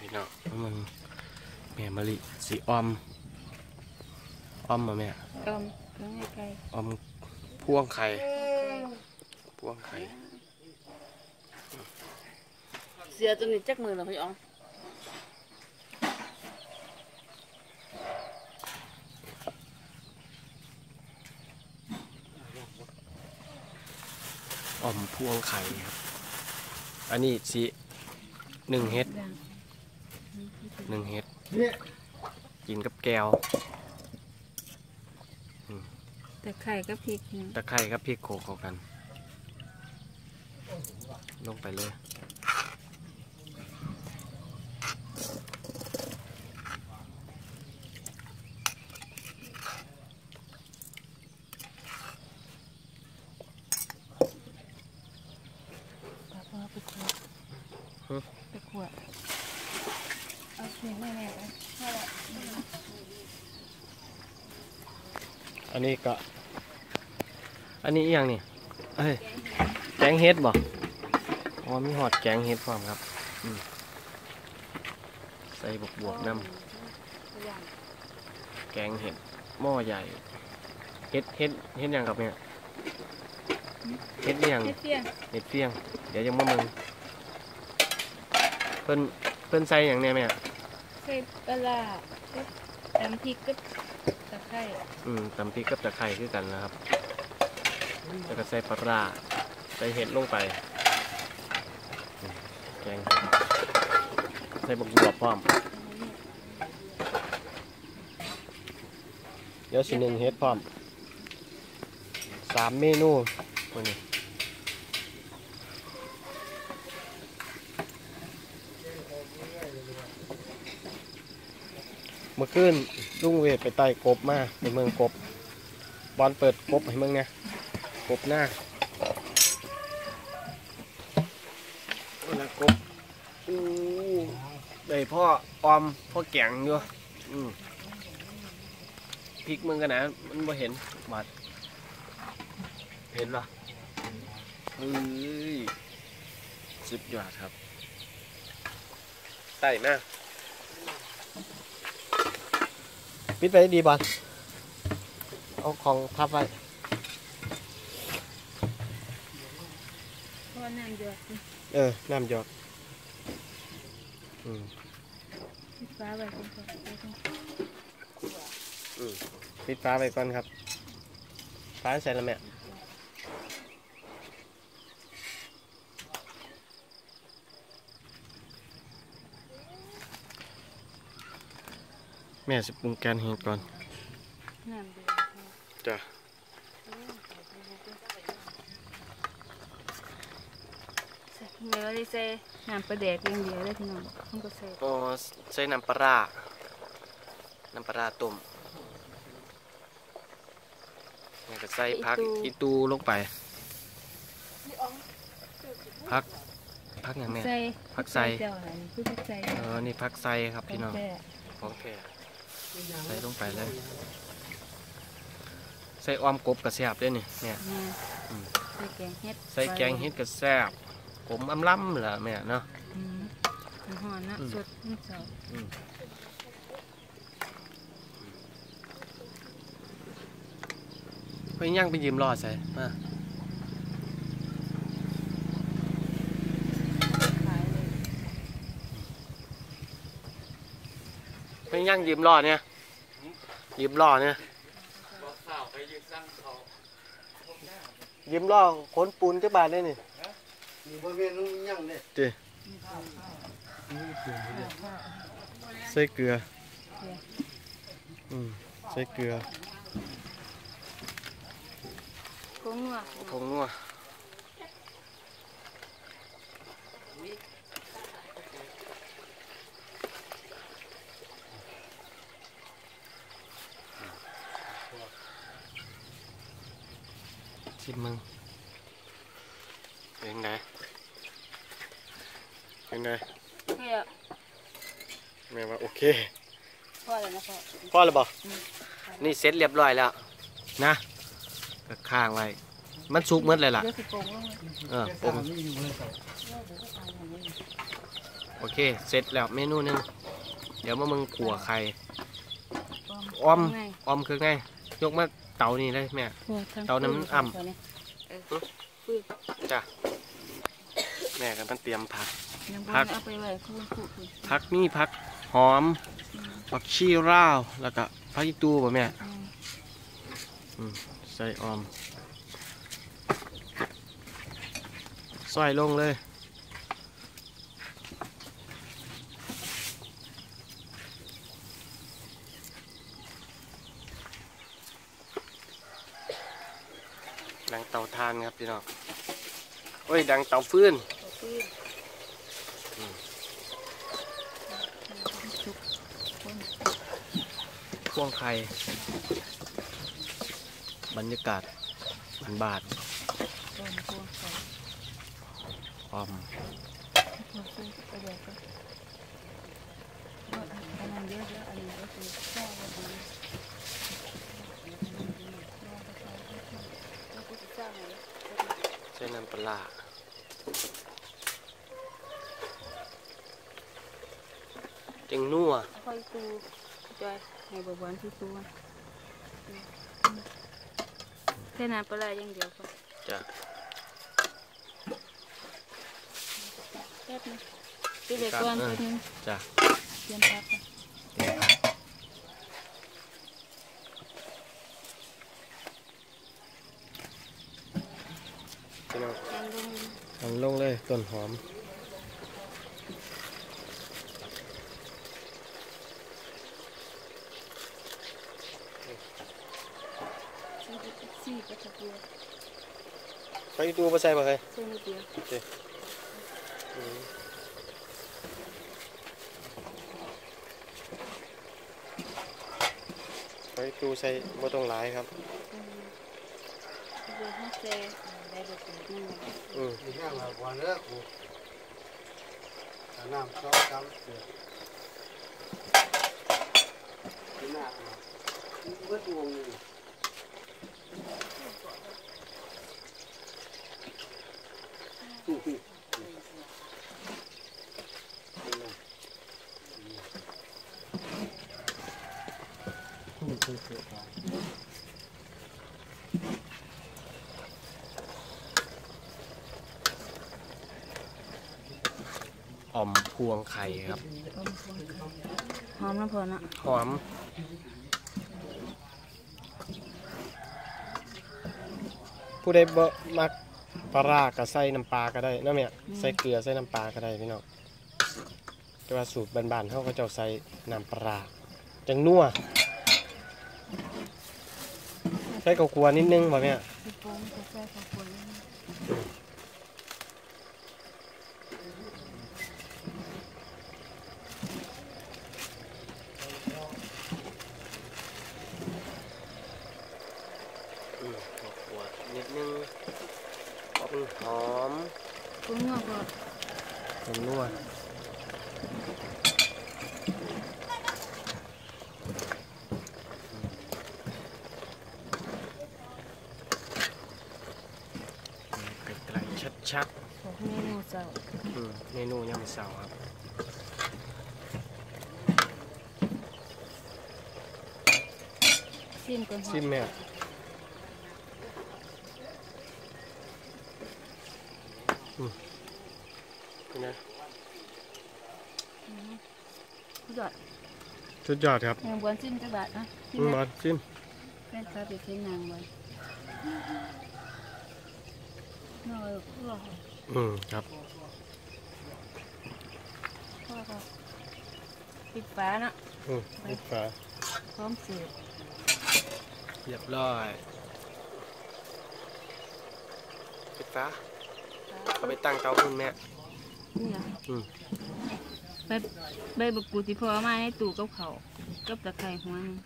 พี่น้องมึงแม่มะลิสีออมออมมาแม่ต้มน้องไอ้ไก่ออมพ่วงไข่พ่วงไข่เสือตัวนี้จักมือเหรอพี่อ๋องออมพ่วงไข่ครับ อันนี้สีหนึ่งเฮ็ด หนึ่งเฮ็ดกินกับแก้วแต่ไข่ก็พริกนะตะไคร้กับพริกโขลกเข้ากัน ลงไปเลยเอาพอไปขวดฮะไปขวด เอาเพียงแม่แม่ไปอันนี้ก็ อันนี้อหย่างนี่เอ้ยแกงเฮ็ดบ่อ๋อมีหอดแกงเฮ็ดพร้อมครับอืมใส่บวกบวกๆน้ำแกงเห็ดหม้อใหญ่ เฮ็ดเฮ็ดเฮ็ดหยังครับเนี่ยเฮ็ดอหยัง เฮ็ดเพียงเห็ดเฟียง เดี๋ยวยังมามึงเพิ่นเพิ่นใส่อย่างเนี้ยแม่ ใส่ปลาร้าเฮ็ดตำพริกกับตะไคร้อืมตำพริกกับตะไคร้คือกันนะครับแล้วก็ใส่ปลาร้าใส่เห็ดลงไปอืมแกงเห็ดใส่บกบวบพร้อม เดี๋ยวสิหนึ่งเฮ็ดพร้อมสามเมนูวันนี้ เมื่อคืนลุงเวทไปไต่กบมาในเมืองกบบอลเปิดกบให้เมึงเนี่ยกบหน้าแล้วกบอู้ได้พ่อออมพ่อแกงอยู่อืมพริกมึงกันนะมันบ่เห็นบาดเห็นปะเฮ้ยสุดยอดครับไต่มา ปิดไปดีบอลเอาของพับไว้เพราะว่าน้ำเดือดเออ น้ำหยดอืมปิดฟ้าไว้ก่อนอนเดี๋ยวต้องปิดฟ้าไปก่อนครับ ฟ้าใส่แล้วแม่ แม่สิปรุงแกนเห็ดก่อนน้ำเดือดจ้ะใส่เนื้อได้ใส่น้ำปลาแดกอย่างเดียวได้พี่น้องต้องก็ใส่โอ้ใส่น้ำปลาร้าน้ำปลาร้าต้มแล้วก็ใส่ผักอีตูลงไปพักพักอย่างเนี้ยใส่ผักใส่เจ้าอะไรนี่คือผักใส่เออนี่พักใส่ครับพี่น้องแค่ของแท้ ใส่ลงไปเลย ใส่ออมกบกระแซบด้วยนี่เนี่ยเนี่ยอืมใส่แกงเฮ็ดใส่แกงเฮ็ดกระแซบผมอำล้ำเหรอแม่เนาะอืมหอนนะอืมสดน้ำเสาเพิ่งย่างไปยืมรอดใส่มา ขายเลย เพิ่งย่างยืมรอดเนี่ยยืมรอดเนี่ยยืมรอดขนปูนจักบาทได้นี่มีบริเวณนู้นยังเนี่ยจีใส่เกลืออืมใส่เกลือกุ้งว่ะผงนัว ชิมมึงเป็นไงเป็นไงเฮ้ยแม่ว่าโอเคพ่อเลยนะพ่อพอแล้วบอกนี่เสร็จเรียบร้อยแล้วนะก็ข้างไว้มันสุกหมดเลยล่ะเดี๋ยวสิโป่งลงเลยเออผสามมนี่อยู่เลยครับโอเค เสร็จแล้วเมนูหนึง เดี๋ยวมามึงขัวไข่อ้อมอ้อมไงออมคือไง ยกมา เตานี่เลยแม่โอ้ทั้งเตาน้ำมันอ่ำเออปื้ดจ้ะแม่กันมันเตรียมผักยังพับ่กได้เอาไปไว้คู่คู่คู่ผักนี่ผักหอม ผักชีร่าว แล้วก็ผักอีตูบ่แม่อืมใส่ออมซอยลงเลย ดังเตาทานครับ พี่น้องโอ้ย ดังเตาฟืนเอาปื้ดชุบคนพ่วงไข่บรรยากาศบันบาดต้นพวงใส่ออมพวงใส่ไปเดี๋ยวก็ว่าอันนั้นเยอะแล้วอันนี้ก็คือแค่ว่าดีแล้วก็จะสร้างอะไร ใส่น้ำปลาร้าจังนัวค่อยตูจอยให้บวันที่ตัวแค่น้ำปลาร้าอย่างเดียวก็ จ้ะ แป๊บนึงไปเด็กก่อนแป๊บนึง จ้ะ เตรียมพักก่อน เดี๋ยวครับพี่น้อง ยังลง ทำลง เลยต้นหอมซี่ซี่ก็จะเกลือไปดูมาใส่มาเลยเส้นนิดเดียวไปดูใส่บ่ต้องหลายครับ อืมเดี๋ยวให้เซได้เด็กนี่นะ อืมมีแห้งแล้ววันเลิกกูน้ำซอสจำเสือกินหน้าเบิดวงนี่ Ừ. อ่อมพวงไข่ครับ หอมน้ำพอนะหอม ผู้ใดบ่มักปลาร้าก็ใส่น้ำปลาก็ได้เนาะแม่ใส่เกลือใส่น้ำปลาก็ได้พี่น้องแต่ว่าสูตรบ้านๆเขาก็จะใส่น้ำปลาร้าจังนัวใส่ข้าวคั่วนิดนึงบ่แม่ พี่โป้งจะใส่ข้าวคั่วนิดนึง อืมข้าวคั่วนิดนึงพอเป็น หอมปรุงเนื้อก็จังนัวไกลๆชัดๆของเมนูเจ้าอืมเมนูยำเสาครับชิมก่อนซิมแม่ อืมเป็นไงยอดสุดยอดครับยังบวนชิมจักบาทนะชิอืมมนะบอสซิมแม่ค้าไปเทนางไว้น้อยพ่ออืมครับพ่อก็ปิดฝาเนาะอืมปิดฝาพร้อมเสิร์ฟเรียบร้อยปิดฝา เอาไปตั้งเตาคุณแม่นี่นะอืมใบใบบักกูดที่พ่อเอามาให้ตู่กับเขาวกับตะไคร้หัวหนึง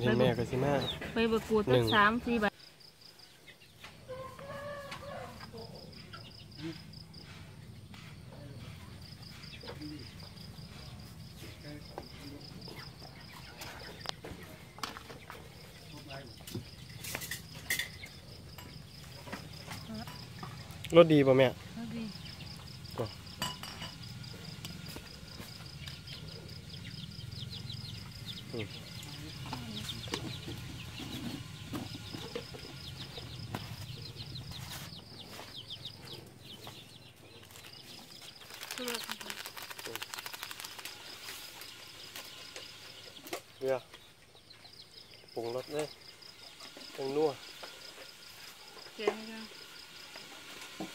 นี่แม่ก็สิมา ใบบักกูดหนึ่สักงสามสี่ใบ รสดีป่ะแม่รสดีเกลือปรุงรสเลยแตงนัวเกลือ วย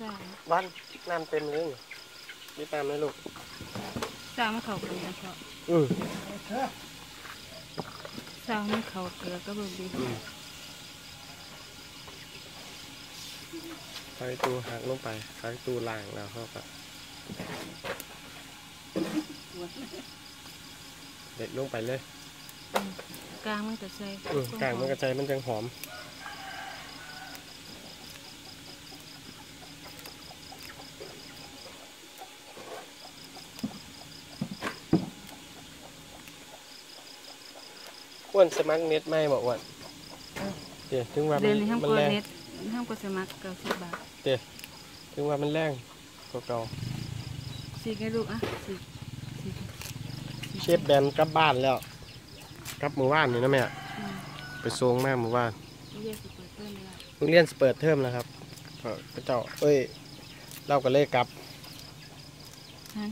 สามบ้านน้ำเต็มเลยนี่ตามไหมลูกสามมันเขากันนะพ่ออืมสามมันเขาเกลือก็แบบดีไฟตูหักลงไปไฟตูล่างแล้วเข้ากับ เด็ดลงไปเลย กลางมันจะใส่อืมกลางมันกระจายมันจังหอม อ้วนสมัครเน็ตไหมบอกอ้วนเดี๋ยวถึงว่ามัเดือนนนี้ห้ามมันกดแรงเน็ตห้ามกดสมัครเก้าสิบบาทถึงว่ามันแรงกว่าเก่า สี่แค่ลูกอะสี่สี่เชฟแบนกลับบ้านแล้ว กลับหมู่บ้านนี่นะแม่ อืมไปทรงมาหมู่บ้านเรียกสิเปิดเพิ่มเลยโรงเรียนสิเปิดเทอมแล้วครับก็พระเจ้า เอ้ย เราก็เลยกลับ ฮะ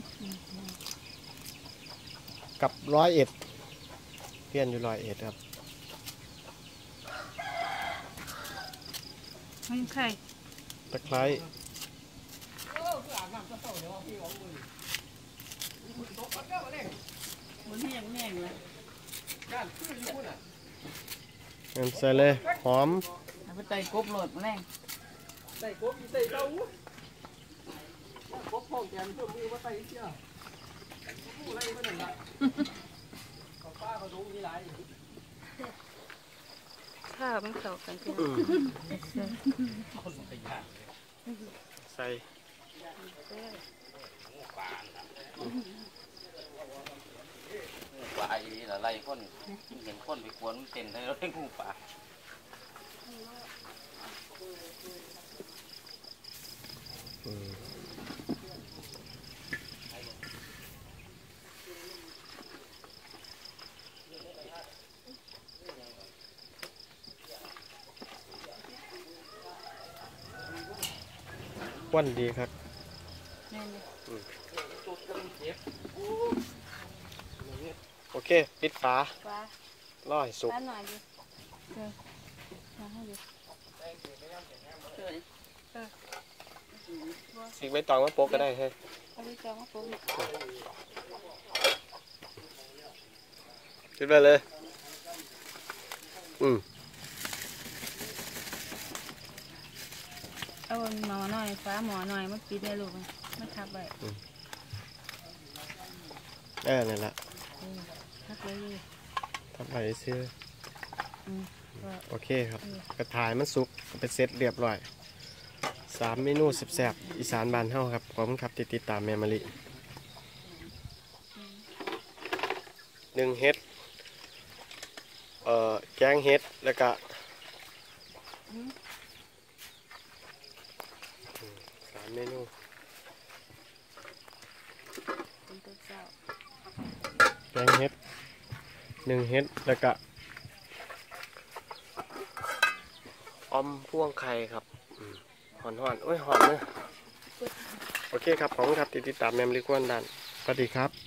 กลับร้อยเอ็ดเรียนอยู่ร้อยเอ็ดครับ ไม่ใช่ตะไคร้ มันแห้งแห้งเลยเงินใส่เลยหอมไปไต่กบโหลดมาแรงใส่กบใส่เต้ากบพ่อแกนเพื่อมือว่าใส่เชี่ยผู้ไรก็หนั่นละเขาป้าเขาดูนี่ไรข้าวมันเข้ากันกันอืมใส่ ป่าอีอะไรคนเห็นคนไปควนเต็นเลยเรื่องผู้ป่าวันดีครับ แม่นเลย โอ เค ปิดฝาฟ้าล่อให้สุก ฟ้าหน่อยดิเออมาให้ดิสิกใบตองมาโปกก็ได้เฮ้ยเอาไปจองมาปุ๊บขึ้นไปเลย อืมเอาหมอหน่อยฟ้าหมอหน่อยมาปิดได้ลูกมันมาทับไว้เออนั่นแหละ เออ ทับไว้เลยทำไปซื้ออืมก็โอเคครับกระถายมันสุกก็เป็นเสร็จเรียบร้อยสามเมนูแซ่บๆอีสานบ้านเฮาครับขอบคุณครับที่ติดตามแม่มะลิหนึ่งเฮ็ดเอ่อแกงเฮ็ดแล้วก็อืมสามเมนูเป็นตัวเจ้าแกงเฮ็ด หนึ่งเฮ็ดแล้วก็ออมพ่วงไข่ครับหอนหอนโอ้ยหอนเนอะโอเคครับ ขอบคุณครับที่ติดตามแมมลิกวนดันสวัสดีครับ